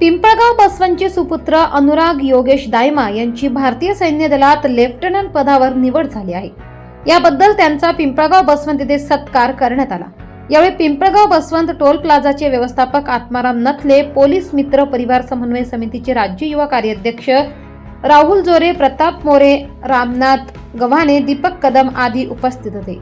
पिंपळगाव बसवांचे सुपुत्र अनुराग योगेश दायमा यांची भारतीय सैन्य दलात लेफ्टनंट पदावर निवड झाली आहे. याबद्दल त्यांचा पिंपळगाव बसवंत येथे सत्कार करण्यात आला. यावेळी पिंपळगाव बसवंत टोल प्लाझाचे व्यवस्थापक आत्माराम नथले पोलीस मित्र परिवार समन्वय समितीचे राज्य युवा कार्याध्यक्ष राहुल जोरे प्रताप मोरे रामनाथ गव्हाणे दीपक कदम आदी उपस्थित होते.